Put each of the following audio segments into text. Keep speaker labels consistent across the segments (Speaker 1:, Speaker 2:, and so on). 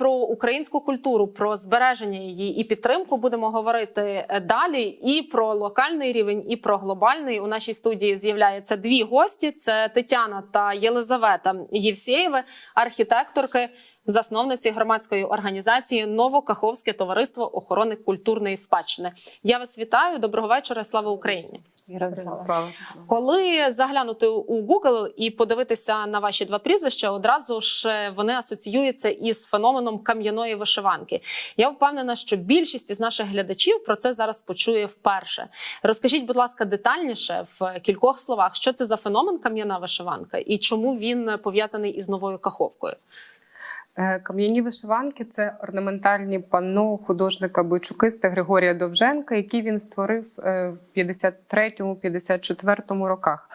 Speaker 1: про українську культуру, про збереження її і підтримку будемо говорити е, далі. І про локальний рівень, і про глобальний. У нашій студії з'являються дві гості: це Тетяна та Єлизавета Євсєєве, архітекторки, засновниці громадської організації Новокаховське товариство охорони культурної спадщини. Я вас вітаю. Доброго вечора. Слава Україні!
Speaker 2: Слава.
Speaker 1: Коли заглянути у Google і подивитися на ваші два прізвища, одразу ж е, вони асоціюються із феноменом кам'яної вишиванки. Я впевнена, що більшість із наших глядачів про це зараз почує вперше. Розкажіть, будь ласка, детальніше в кількох словах, що це за феномен кам'яна вишиванка і чому він пов'язаний із новою каховкою.
Speaker 2: Е, Кам'яні вишиванки це орнаментальні панно художника Бойчукиста Григорія Довженка, які він створив е, в 53-54 роках.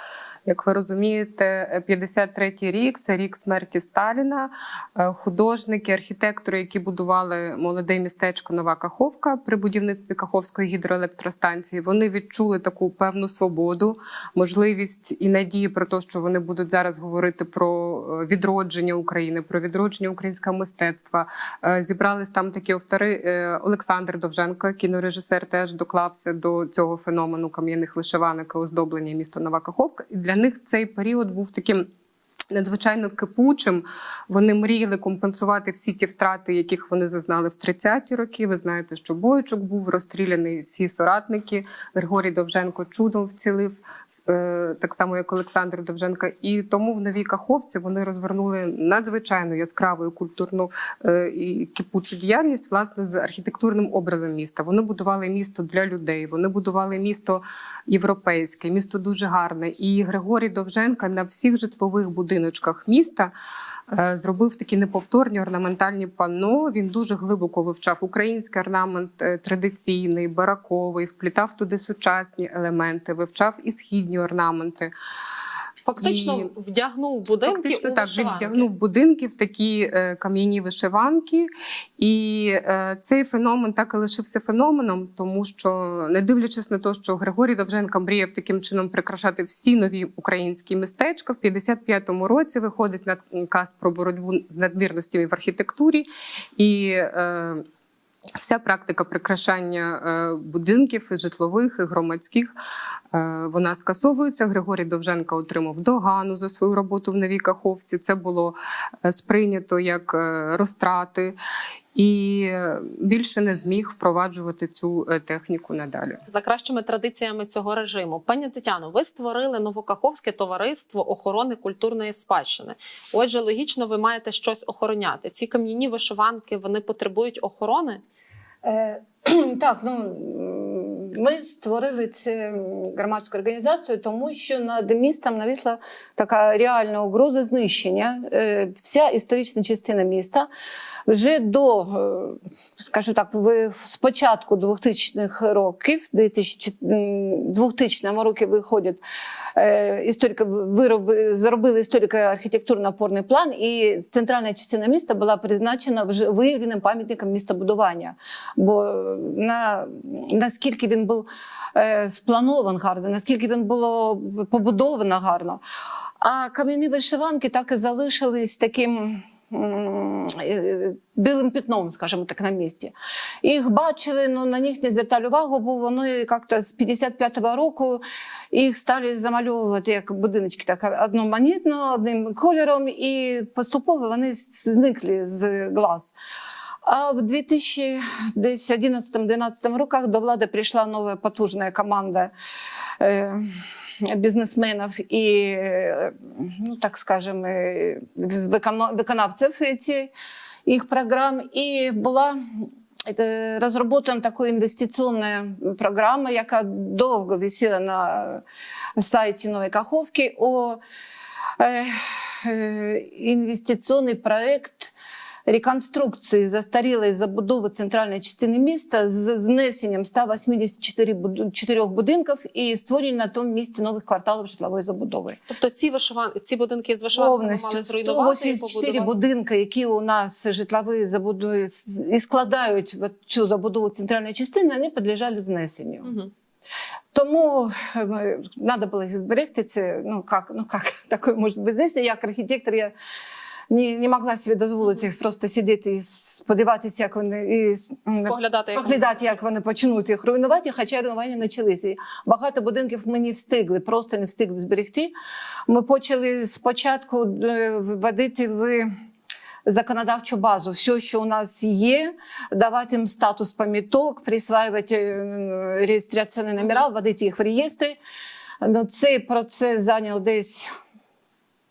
Speaker 2: Як ви розумієте, е, 53-й рік це рік смерті Сталіна. Е, Художники, архітектори, які будували молоде містечко Нова Каховка при будівництві Каховської гідроелектростанції, вони відчули таку певну свободу, можливість і надії про те, що вони будуть зараз говорити про е, відродження України, про відродження українського мистецтва. Е, Зібрались там такі автори. Е, Олександр Довженко, кінорежисер, теж доклався до цього феномену кам'яних вишиванок оздоблення міста Нова Каховка. Для них цей період був таким. Надзвичайно кипучим. Вони мріяли компенсувати всі ті втрати, яких вони зазнали в 30-ті роки. Ви знаєте, що Бойчук був розстріляний, всі соратники. Григорій Довженко чудом вцілив, е, так само як Олександр Довженко. І тому в новій Каховці вони розвернули надзвичайно яскраву культурну е, і кипучу діяльність власне з архітектурним образом міста. Вони будували місто для людей. Вони будували місто європейське, місто дуже гарне. І Григорій Довженка на всіх житлових будиночках міста е, зробив такі неповторні орнаментальні панно. Він дуже глибоко вивчав український орнамент е, традиційний, бараковий, вплітав туди сучасні елементи, вивчав і східні орнаменти.
Speaker 1: Фактично
Speaker 2: І-
Speaker 1: вдягнув будинки
Speaker 2: Фактично
Speaker 1: у
Speaker 2: так він вдягнув будинки в такі е, кам'яні вишиванки, і е, цей феномен так і лишився феноменом, тому що, не дивлячись на те, що Григорій Довженко мріяв таким чином прикрашати всі нові українські містечка, в 55-му році виходить наказ про боротьбу з надмірностями в архітектурі і. Е, Вся практика прикрашання е, будинків і житлових і громадських е, вона скасовується. Григорій Довженко отримав догану за свою роботу в Новій Каховці. Це було е, сприйнято як розтрати, і більше не зміг впроваджувати цю техніку надалі.
Speaker 1: за кращими традиціями цього режиму. Пані Тетяно, ви створили Новокаховське товариство охорони культурної спадщини. Отже, логічно, ви маєте щось охороняти. Ці кам'яні вишиванки вони потребують охорони.
Speaker 3: Е, Так, ну ми створили цю громадську організацію, тому що над містом навісла така реальна угроза знищення. Е, Вся історична частина міста вже до, е, скажімо так, в з початку 2000-х років, 2000, м, 2000 роки виходять е, історики вироби, зробили історико-архітектурно опорний план, і центральна частина міста була призначена вже виявленим пам'ятником містобудування. Бо на, наскільки він був е, спланован гарно, наскільки він було побудовано гарно. А кам'яні вишиванки так і залишились таким. е, Білим пятном, скажімо так, на місці. Їх бачили, ну на них не звертали увагу, бо вони як-то з 55-го року їх стали замальовувати як будиночки, так одноманітно, одним кольором, і поступово вони зникли з глаз. А в 2011-2012 роках до влади прийшла нова потужна команда е, бізнесменів і, ну так скажемо, е, виконавців їх програм. І була розроблена така інвестиційна програма, яка довго висіла на сайті Нової Каховки. О, інвестиційний проект реконструкції застарілої забудови центральної частини міста з знесенням 184 будинків і створення на тому місці нових кварталів житлової забудови.
Speaker 1: Тобто ці вишиван... ці будинки з вишиванками мали зруйнувати і побудувати.
Speaker 3: будинки, які у нас житлові забудови і складають цю забудову центральної частини, вони підлежали знесенню.
Speaker 1: Мгм.
Speaker 3: Тому треба було їх зберегти. Ну як, ну як таке може бути знесення. Як архітектор я не, не могла собі дозволити просто сидіти і сподіватися, як вони і
Speaker 1: Споглядати, як
Speaker 3: споглядати, як вони почнуть їх руйнувати, хоча руйнування почалися. Багато будинків ми не встигли, просто не встигли зберегти. Ми почали спочатку е, вводити в законодавчу базу, все, що у нас є, давати їм статус пам'яток, присваювати е, реєстраційні номера, вводити їх в реєстри. Ну, цей процес зайняв десь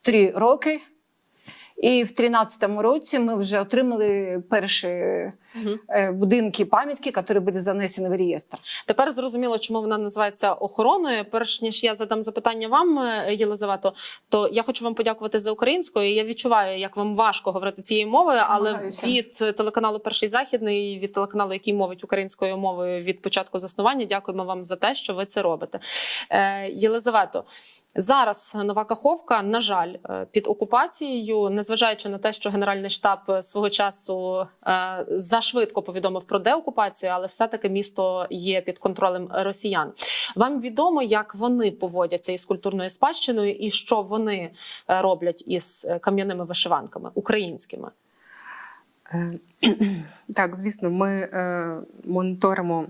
Speaker 3: три роки. І в 2013 році ми вже отримали перші е, будинки пам'ятки, які були занесені в реєстр.
Speaker 1: Тепер зрозуміло, чому вона називається охороною. Перш ніж я задам запитання вам, е, Єлизавето, то я хочу вам подякувати за українською. Я відчуваю, як вам важко говорити цією мовою, але
Speaker 3: Намагаюся.
Speaker 1: від телеканалу Перший західний, від телеканалу, який мовить українською мовою від початку заснування, дякуємо вам за те, що ви це робите. Е, Єлизавето. Зараз нова Каховка, на жаль, е, під окупацією, незважаючи на те, що Генеральний штаб е, свого часу е, зашвидко повідомив про деокупацію, але все-таки місто є під контролем росіян. Вам відомо, як вони поводяться із культурною спадщиною і що вони роблять із кам'яними вишиванками українськими?
Speaker 2: Так, звісно, ми моніторимо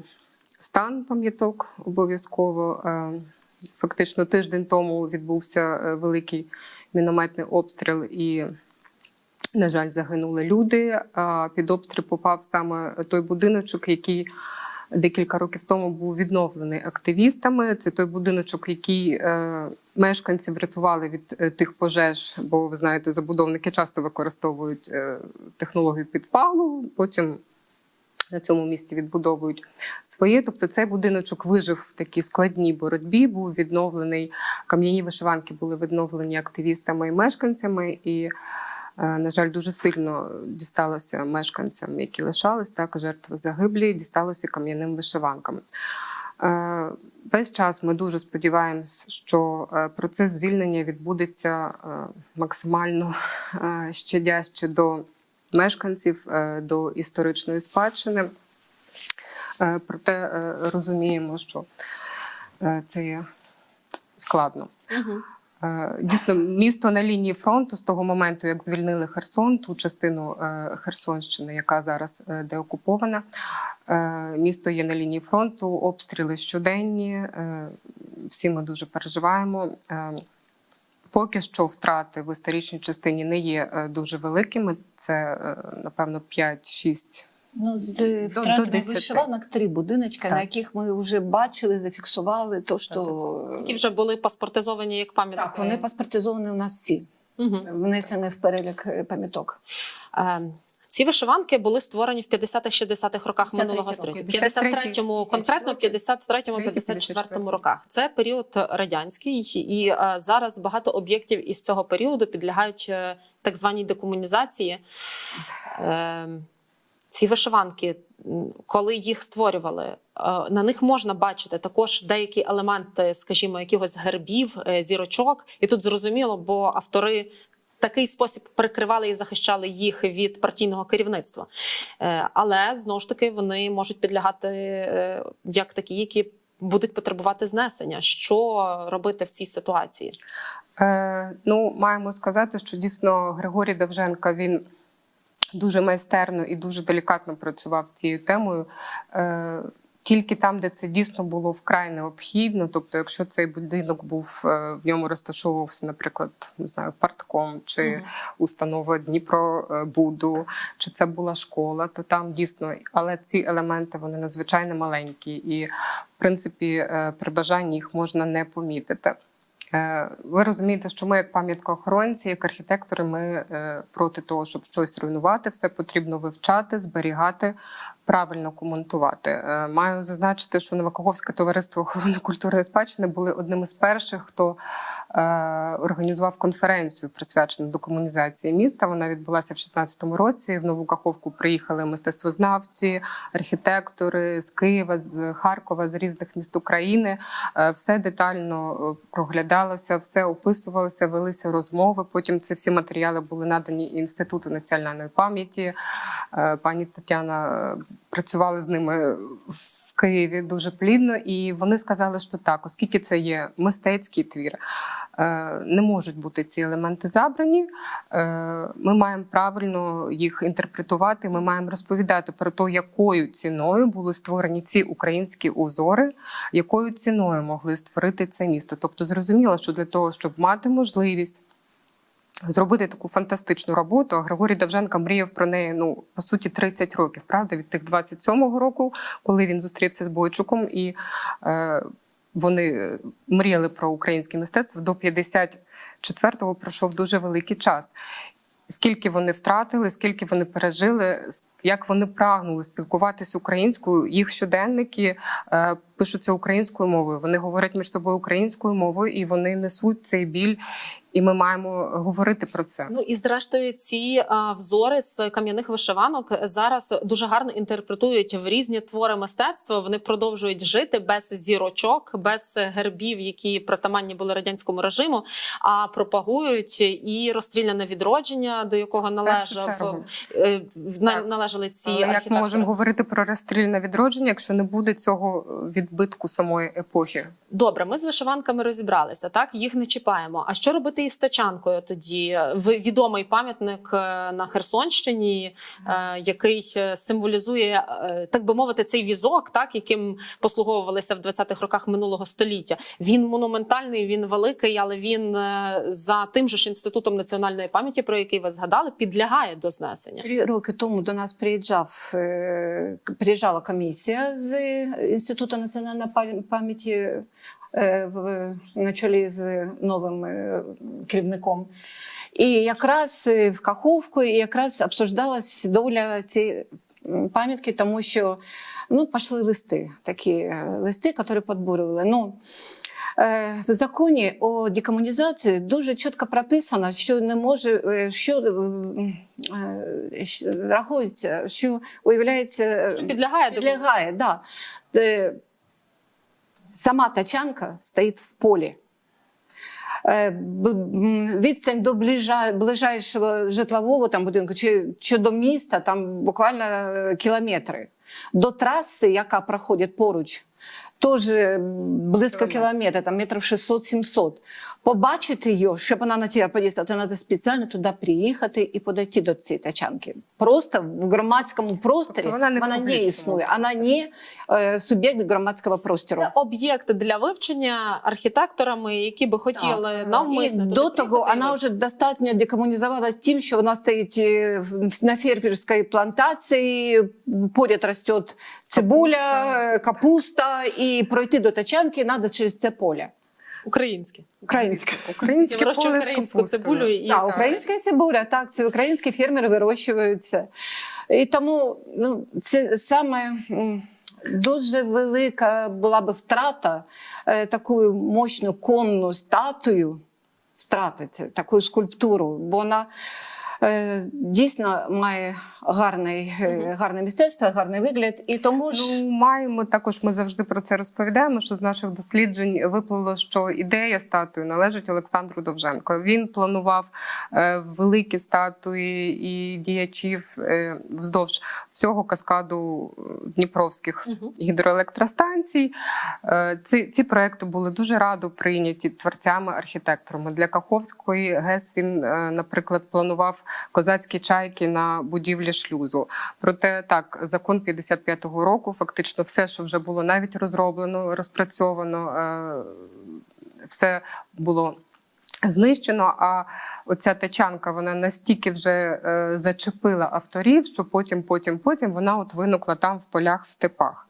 Speaker 2: стан пам'яток обов'язково. Фактично тиждень тому відбувся е, великий мінометний обстріл, і, на жаль, загинули люди. Під обстріл попав саме той будиночок, який декілька років тому був відновлений активістами. Це той будиночок, який е, мешканці врятували від е, тих пожеж, бо ви знаєте, забудовники часто використовують технологію підпалу. Потім на цьому місці відбудовують своє. Тобто цей будиночок вижив в такій складній боротьбі, був відновлений. Кам'яні вишиванки були відновлені активістами і мешканцями. І, е, на жаль, дуже сильно дісталося мешканцям, які лишались, так, жертви загиблі, дісталося кам'яним вишиванкам. Е, Весь час ми дуже сподіваємось, що е, процес звільнення відбудеться максимально щадяще до мешканців, е, до історичної спадщини. Е, Проте е, розуміємо, що це є складно.
Speaker 1: Угу.
Speaker 2: Дійсно, місто на лінії фронту з того моменту, як звільнили Херсон, ту частину Херсонщини, яка зараз деокупована. Місто є на лінії фронту, обстріли щоденні. Всі ми дуже переживаємо. Поки що втрати в історичній частині не є е, дуже великими. Це, е, напевно, 5-6
Speaker 3: Ну, з
Speaker 2: до
Speaker 3: втратами
Speaker 2: 10.
Speaker 3: вишиванок три будиночка, на яких ми вже бачили, зафіксували то, що
Speaker 1: Які вже були паспортизовані як пам'ятки.
Speaker 3: так, вони паспортизовані у нас всі,
Speaker 1: Угу.
Speaker 3: внесені в перелік е, пам'яток.
Speaker 1: Ці вишиванки були створені в 50-60-х роках минулого століття.
Speaker 2: 53-й,
Speaker 1: 53-му, конкретно 53-54 роках. Це період радянський, і е, зараз багато об'єктів із цього періоду підлягають е, так званій декомунізації. Е, ці вишиванки, коли їх створювали, е, на них можна бачити також деякі елементи, скажімо, якихось гербів, зірочок. І тут зрозуміло, бо автори такий спосіб прикривали і захищали їх від партійного керівництва. Е, Але знову ж таки вони можуть підлягати е, як такі, які будуть потребувати знесення. Що робити в цій ситуації?
Speaker 2: Е, ну, маємо сказати, що дійсно Григорій Довженко він дуже майстерно і дуже делікатно працював з цією темою. Е, тільки там, де це дійсно було вкрай необхідно. Тобто, якщо цей будинок був е, в ньому розташовувався, наприклад, не знаю, партком чи
Speaker 1: Мгм.
Speaker 2: установа Дніпробуду, чи це була школа, то там дійсно, але ці елементи вони надзвичайно маленькі, і в принципі е, при бажанні їх можна не помітити. Е, Ви розумієте, що ми, як пам'яткоохоронці, як архітектори, ми е, проти того, щоб щось руйнувати, все потрібно вивчати, зберігати, правильно коментувати. Е, Маю зазначити, що Новокоговське товариство охорони культурної спадщини були одним із перших, хто е, організував конференцію, присвячену декомунізації міста. Вона відбулася в 16-му році. В Нову Каховку приїхали мистецтвознавці, архітектори з Києва, з Харкова, з різних міст України. Е, Все детально проглядалося, все описувалося, велися розмови. Потім ці всі матеріали були надані Інституту національної пам'яті. Пані Тетяна працювали з ними в Києві дуже плідно, і вони сказали, що так, оскільки це є мистецький твір, е, не можуть бути ці елементи забрані. Е, Ми маємо правильно їх інтерпретувати. Ми маємо розповідати про те, якою ціною були створені ці українські узори, якою ціною могли створити це місто. Тобто, зрозуміло, що для того, щоб мати можливість зробити таку фантастичну роботу. Григорій Довженко мріяв про неї ну по суті 30 років, правда, від тих 27-го року, коли він зустрівся з Бойчуком, і е, вони мріяли про українське мистецтво до 54-го пройшов дуже великий час. Скільки вони втратили, скільки вони пережили, як вони прагнули спілкуватися українською, їх щоденники е, пишуться українською мовою. Вони говорять між собою українською мовою, і вони несуть цей біль. І ми маємо говорити про це.
Speaker 1: Ну і зрештою, ці а, взори з кам'яних вишиванок зараз дуже гарно інтерпретують в різні твори мистецтва. Вони продовжують жити без зірочок, без гербів, які притаманні були радянському режиму, а пропагують і розстріляне відродження, до якого належав е, на- належали ці
Speaker 2: Але як ми можемо говорити про розстрільне відродження, якщо не буде цього е, відбитку самої епохи?
Speaker 1: Добре, ми з вишиванками розібралися, так їх не чіпаємо. А що робити із тачанкою тоді? Відомий пам'ятник е, на Херсонщині, е, який е, символізує, так би мовити, цей візок, так яким послуговувалися в 20-х роках минулого століття. Він монументальний, він великий, але він за тим же ж інститутом національної пам'яті, про який ви згадали, підлягає до знесення.
Speaker 3: Три роки тому до нас приїжджав, приїжджала комісія з Інституту національної пам'яті на чолі з новим е, керівником. І якраз е, в Каховку і якраз обсуждалась доля цієї пам'ятки, тому що ну, пішли листи, такі е, листи, які підбурювали. Ну, Е, В законі о декомунізації дуже чітко прописано, що не може, е, що е, е, що рахується, що уявляється,
Speaker 1: Що підлягає
Speaker 3: підлягає, да. Сама тачанка стоїть в полі. Е, Відстань до ближайшого житлового там, будинку чи, чи до міста там буквально е, кілометри. До траси, яка проходить поруч, теж близько
Speaker 2: Кілометр.
Speaker 3: кілометра, там метрів 600-700. Побачити її, щоб вона на тебе подійшла, то треба спеціально туди приїхати і подойти до цієї тачанки. Просто в громадському просторі
Speaker 2: Тобто вона не
Speaker 3: вона не існує, вона не е, суб'єкт громадського простору.
Speaker 1: Це об'єкт для вивчення архітекторами, які би хотіли
Speaker 2: Так.
Speaker 1: навмисно.
Speaker 3: І
Speaker 1: туди
Speaker 3: до того вона вже достатньо декомунізувалась тим, що вона стоїть е, на фермерській плантації, поряд росте цибуля,
Speaker 2: Капуста.
Speaker 3: капуста, капуста і пройти до тачанки треба через це поле.
Speaker 1: українське.
Speaker 3: Українське.
Speaker 2: Українське поле з
Speaker 1: українську
Speaker 2: капустою.
Speaker 1: цибулю і
Speaker 3: Так, українська цибуля, так, це українські фермери вирощують це. І тому ну, це саме дуже велика була би втрата е, таку мощну конну статую, втратити таку скульптуру, бо вона дійсно має гарний, е, гарне мистецтво, гарний вигляд. І тому ж
Speaker 2: Ну, маємо також. Ми завжди про це розповідаємо. Що з наших досліджень виплило, що ідея статуї належить Олександру Довженко. Він планував е, великі статуї і діячів е, вздовж всього каскаду е, дніпровських гідроелектростанцій. Е, Ці, ці проекти були дуже радо прийняті творцями, архітекторами. Для Каховської ГЕС він, е, наприклад, планував козацькі чайки на будівлі шлюзу. Проте так, закон 55-го року, фактично, все, що вже було навіть розроблено, розпрацьовано, е, все було. Знищено, а оця тачанка вона настільки вже е, зачепила авторів, що потім, потім, потім вона от виникла там в полях в степах.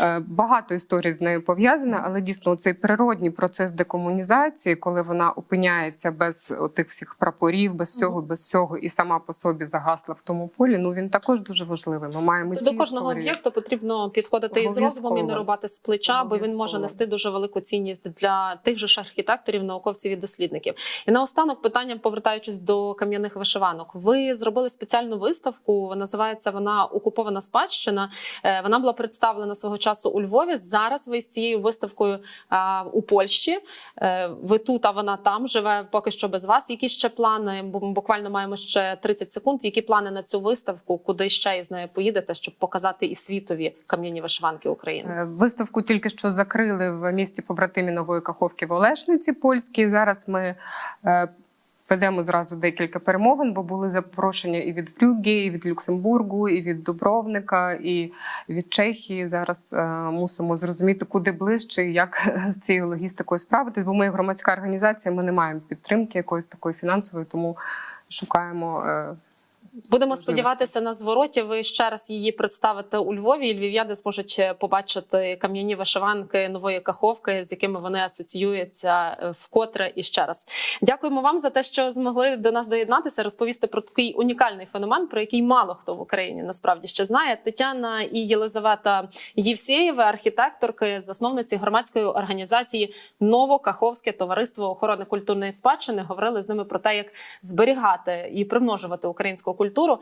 Speaker 2: Е, Багато історій з нею пов'язано, але дійсно цей природній процес декомунізації, коли вона опиняється без тих всіх прапорів, без всього, без всього, і сама по собі загасла в тому полі. Ну він також дуже важливий. Ми маємо ці
Speaker 1: До кожного
Speaker 2: історії.
Speaker 1: об'єкту потрібно підходити із розумом і не рубати з плеча, бо він може нести дуже велику цінність для тих же ж архітекторів, науковців і дослідників. І наостанок питання, повертаючись до кам'яних вишиванок, ви зробили спеціальну виставку. Називається вона Окупована спадщина. Е, Вона була представлена свого часу у Львові. Зараз ви з цією виставкою а, у Польщі. Е, ви тут, а вона там живе поки що без вас. Які ще плани? Бо буквально маємо ще 30 секунд. Які плани на цю виставку? Куди ще із нею поїдете, щоб показати і світові кам'яні вишиванки України?
Speaker 2: Е, Виставку тільки що закрили в місті побратимі Нової Каховки в Олешниці польській. Зараз ми е, ведемо зразу декілька перемовин, бо були запрошення і від Брюгге, і від Люксембургу, і від Дубровника, і від Чехії. Зараз е, мусимо зрозуміти, куди ближче, як з цією логістикою справитись. Бо ми громадська організація, ми не маємо підтримки якоїсь такої фінансової, тому шукаємо. е,
Speaker 1: Будемо сподіватися на звороті. Ви ще раз її представите у Львові. І львів'яни зможуть е, побачити кам'яні вишиванки нової каховки, з якими вони асоціюються е, вкотре і ще раз. Дякуємо вам за те, що змогли до нас доєднатися, розповісти про такий унікальний феномен, про який мало хто в Україні насправді ще знає. Тетяна і Єлизавета Євсєєва, архітекторки, засновниці громадської організації Новокаховське товариство охорони культурної спадщини, говорили з ними про те, як зберігати і примножувати українську культуру.